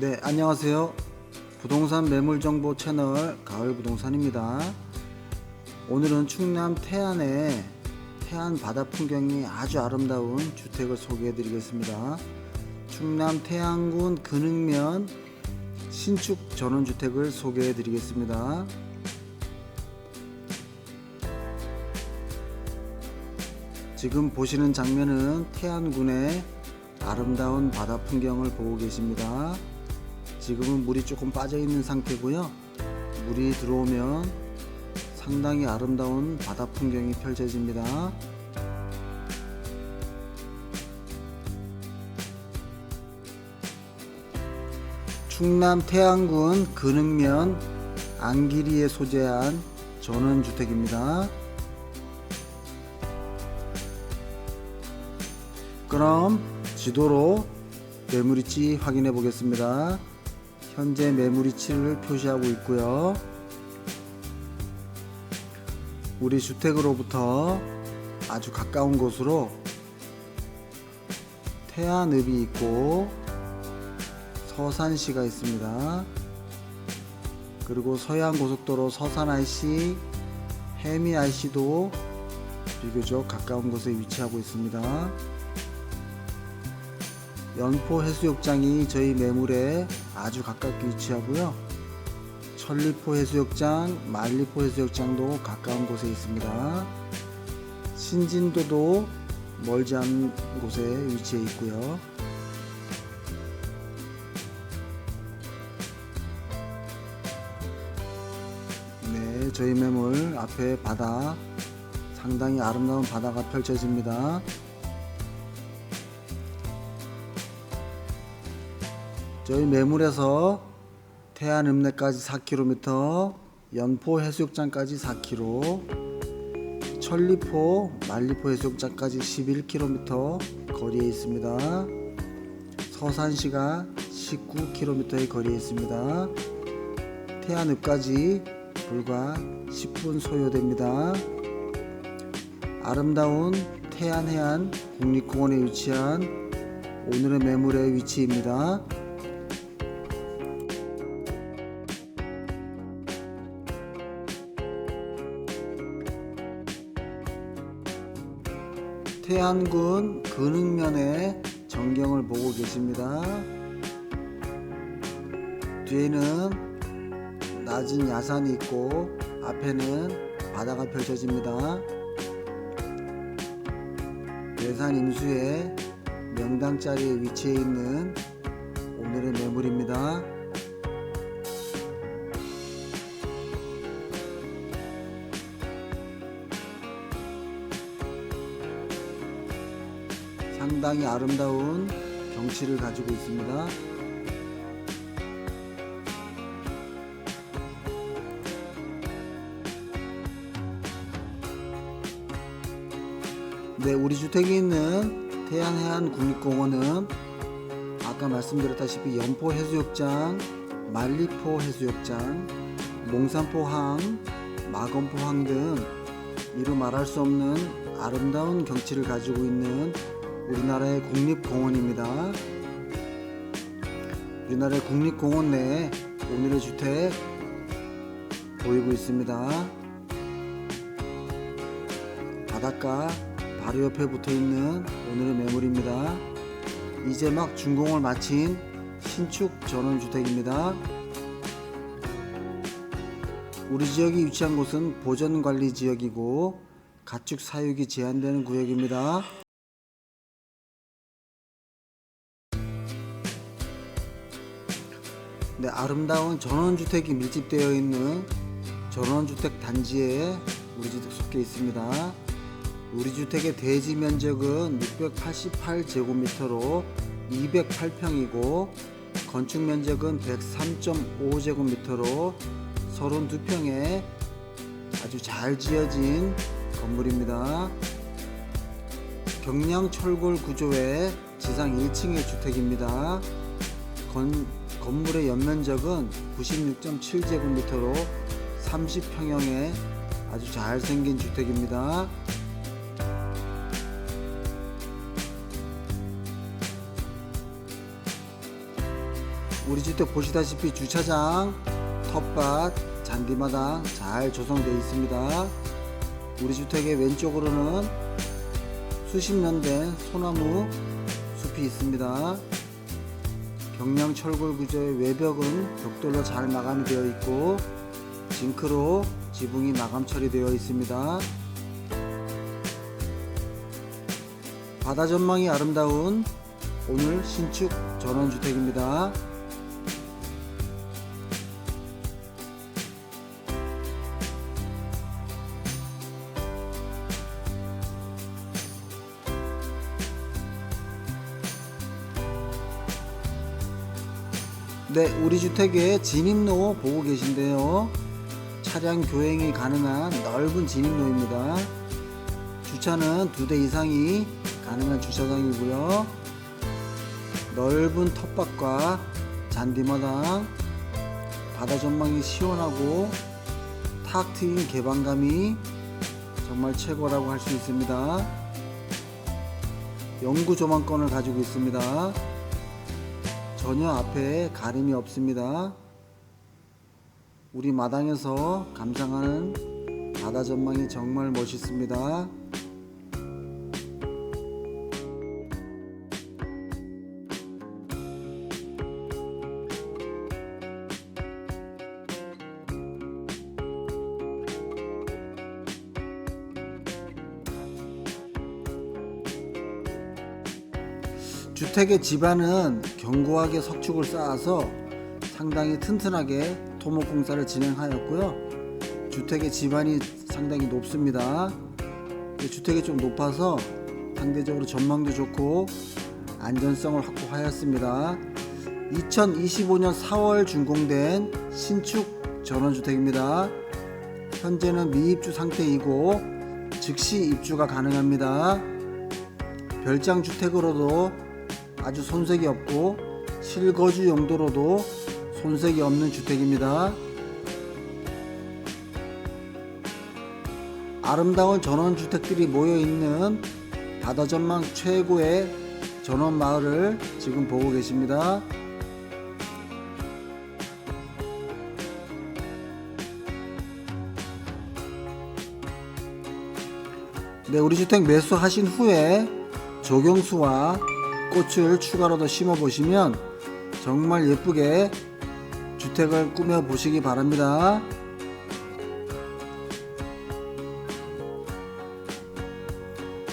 네, 안녕하세요. 부동산 매물 정보 채널 가을 부동산입니다. 오늘은 충남 태안의 태안 바다 풍경이 아주 아름다운 주택을 소개해 드리겠습니다. 충남 태안군 근흥면 신축 전원주택을 소개해 드리겠습니다. 지금 보시는 장면은 태안군의 아름다운 바다 풍경을 보고 계십니다. 지금은 물이 조금 빠져 있는 상태고요. 물이 들어오면 상당히 아름다운 바다 풍경이 펼쳐집니다. 충남 태안군 근흥면 안기리에 소재한 전원주택입니다. 그럼 지도로 매물위치 확인해 보겠습니다. 현재 매물위치를 표시하고 있고요. 우리 주택으로부터 아주 가까운 곳으로 태안읍이 있고 서산시가 있습니다. 그리고 서해안고속도로 서산 IC, 해미 IC도 비교적 가까운 곳에 위치하고 있습니다. 연포 해수욕장이 저희 매물에 아주 가깝게 위치하고요. 천리포 해수욕장, 만리포 해수욕장도 가까운 곳에 있습니다. 신진도도 멀지 않은 곳에 위치해 있고요. 네, 저희 매물 앞에 바다 상당히 아름다운 바다가 펼쳐집니다. 저희 매물에서 태안읍내까지 4km, 연포 해수욕장까지 4km, 천리포, 만리포 해수욕장까지 11km 거리에 있습니다. 서산시가 19km의 거리에 있습니다. 태안읍까지 불과 10분 소요됩니다. 아름다운 태안해안 국립공원에 위치한 오늘의 매물의 위치입니다. 태안군 근흥면의 전경을 보고 계십니다. 뒤에는 낮은 야산이 있고 앞에는 바다가 펼쳐집니다. 예산 임수의 명당 자리에 위치해 있는 오늘의 매물입니다. 상당히 아름다운 경치를 가지고 있습니다. 네, 우리 주택이 있는 태안해안 국립공원은 아까 말씀드렸다시피 연포 해수욕장, 만리포 해수욕장, 몽산포항, 마건포항 등 이루 말할 수 없는 아름다운 경치를 가지고 있는 우리나라의 국립공원입니다. 우리나라의 국립공원 내에 오늘의 주택 보이고 있습니다. 바닷가 바로 옆에 붙어 있는 오늘의 매물입니다. 이제 막 준공을 마친 신축 전원주택입니다. 우리 지역이 위치한 곳은 보전관리 지역이고 가축 사육이 제한되는 구역입니다. 네, 아름다운 전원주택이 밀집되어 있는 전원주택 단지에 우리 주택 속해 있습니다. 우리 주택의 대지 면적은 688제곱미터로 208평이고 건축 면적은 103.5제곱미터로 32평에 아주 잘 지어진 건물입니다. 경량 철골 구조의 지상 1층의 주택입니다. 건, 건물의 연면적은 96.7제곱미터로 30평형의 아주 잘생긴 주택입니다. 우리 주택 보시다시피 주차장, 텃밭, 잔디마당 잘 조성되어 있습니다. 우리 주택의 왼쪽으로는 수십 년 된 소나무 숲이 있습니다. 경량 철골 구조의 외벽은 벽돌로 잘 마감이 되어 있고 징크로 지붕이 마감 처리되어 있습니다. 바다 전망이 아름다운 오늘 신축 전원주택입니다. 네, 우리 주택의 진입로 보고 계신데요. 차량 교행이 가능한 넓은 진입로입니다. 주차는 두 대 이상이 가능한 주차장이고요. 넓은 텃밭과 잔디마당, 바다 전망이 시원하고 탁 트인 개방감이 정말 최고라고 할 수 있습니다. 영구 조망권을 가지고 있습니다. 전혀 앞에 가림이 없습니다. 우리 마당에서 감상하는 바다 전망이 정말 멋있습니다. 주택의 집안은 견고하게 석축을 쌓아서 상당히 튼튼하게 토목 공사를 진행하였고요. 주택의 집안이 상당히 높습니다. 주택이 좀 높아서 상대적으로 전망도 좋고 안전성을 확보하였습니다. 2025년 4월 준공된 신축 전원주택입니다. 현재는 미입주 상태이고 즉시 입주가 가능합니다. 별장 주택으로도 아주 손색이 없고 실거주 용도로도 손색이 없는 주택입니다. 아름다운 전원 주택들이 모여 있는 바다 전망 최고의 전원 마을을 지금 보고 계십니다. 네, 우리 주택 매수하신 후에 조경수와 꽃을 추가로 더 심어 보시면 정말 예쁘게 주택을 꾸며 보시기 바랍니다.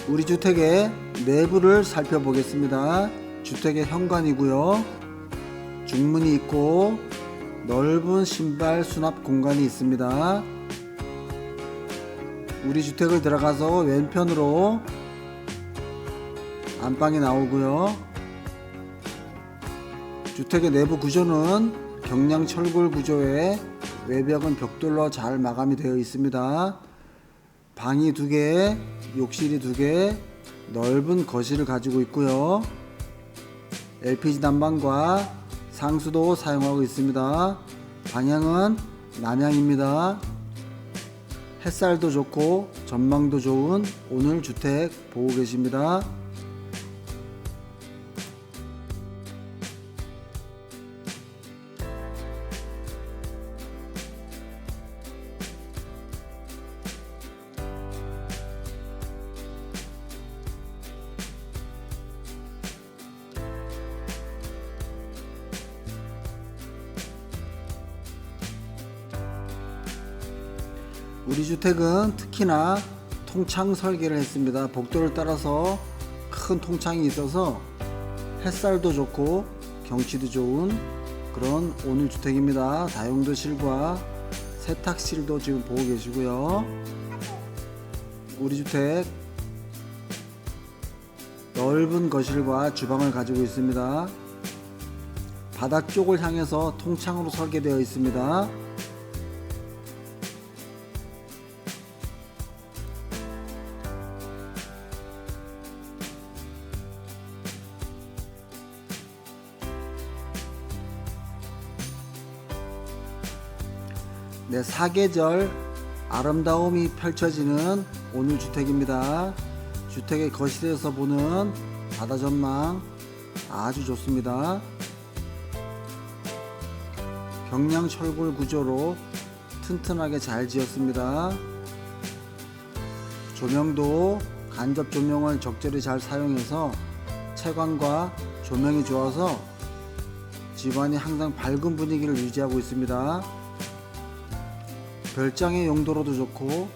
우리 주택의 내부를 살펴보겠습니다. 주택의 현관이고요. 중문이 있고 넓은 신발 수납 공간이 있습니다. 우리 주택을 들어가서 왼편으로 안방이 나오고요. 주택의 내부 구조는 경량 철골 구조에 외벽은 벽돌로 잘 마감이 되어 있습니다. 방이 두 개, 욕실이 두 개, 넓은 거실을 가지고 있고요. LPG 난방과 상수도 사용하고 있습니다. 방향은 남향입니다. 햇살도 좋고 전망도 좋은 오늘 주택 보고 계십니다. 우리 주택은 특히나 통창 설계를 했습니다. 복도를 따라서 큰 통창이 있어서 햇살도 좋고 경치도 좋은 그런 오늘 주택입니다. 다용도실과 세탁실도 지금 보고 계시고요. 우리 주택 넓은 거실과 주방을 가지고 있습니다. 바다 쪽을 향해서 통창으로 설계되어 있습니다. 네, 사계절 아름다움이 펼쳐지는 오늘 주택입니다. 주택의 거실에서 보는 바다 전망 아주 좋습니다. 경량 철골 구조로 튼튼하게 잘 지었습니다. 조명도 간접 조명을 적절히 잘 사용해서 채광과 조명이 좋아서 집안이 항상 밝은 분위기를 유지하고 있습니다. 별장의 용도로도 좋고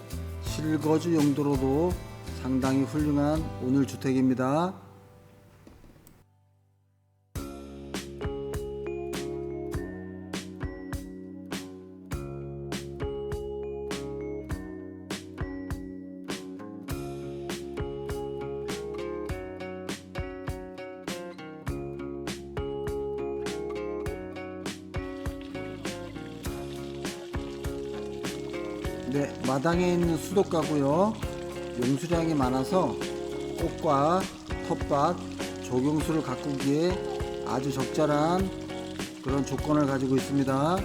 실거주 용도로도 상당히 훌륭한 오늘 주택입니다. 네, 마당에 있는 수도가고요. 용수량이 많아서 꽃과 텃밭, 조경수를 가꾸기에 아주 적절한 그런 조건을 가지고 있습니다.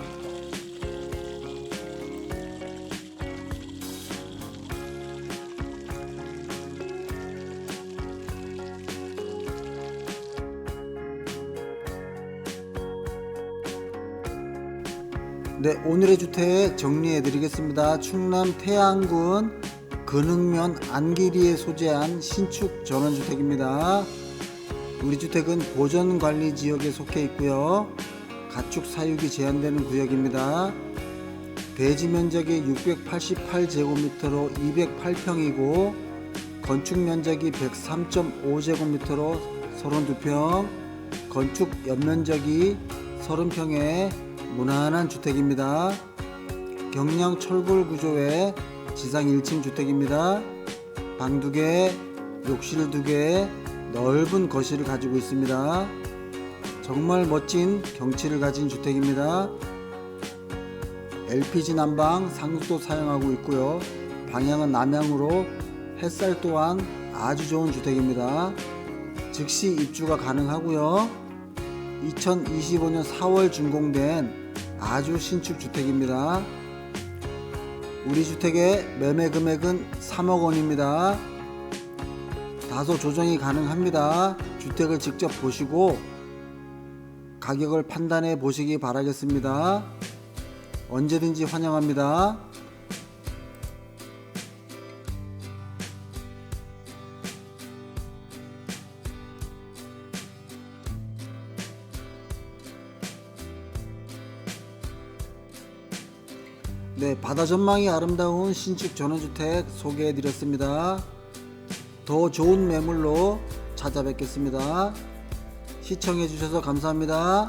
네, 오늘의 주택 정리해 드리겠습니다. 충남 태안군 근흥면 안기리에 소재한 신축 전원주택입니다. 우리 주택은 보전관리 지역에 속해 있고요. 가축 사육이 제한되는 구역입니다. 대지 면적이 688제곱미터로 208평이고 건축 면적이 103.5제곱미터로 32평, 건축 연면적이 30평에 무난한 주택입니다. 경량 철골 구조의 지상 1층 주택입니다. 방 2개, 욕실 2개, 넓은 거실을 가지고 있습니다. 정말 멋진 경치를 가진 주택입니다. LPG 난방 상수도 사용하고 있고요. 방향은 남향으로 햇살 또한 아주 좋은 주택입니다. 즉시 입주가 가능하고요. 2025년 4월 준공된 아주 신축 주택입니다. 우리 주택의 매매 금액은 3억 원입니다. 다소 조정이 가능합니다. 주택을 직접 보시고 가격을 판단해 보시기 바라겠습니다. 언제든지 환영합니다. 네, 바다 전망이 아름다운 신축 전원주택 소개해 드렸습니다. 더 좋은 매물로 찾아뵙겠습니다. 시청해 주셔서 감사합니다.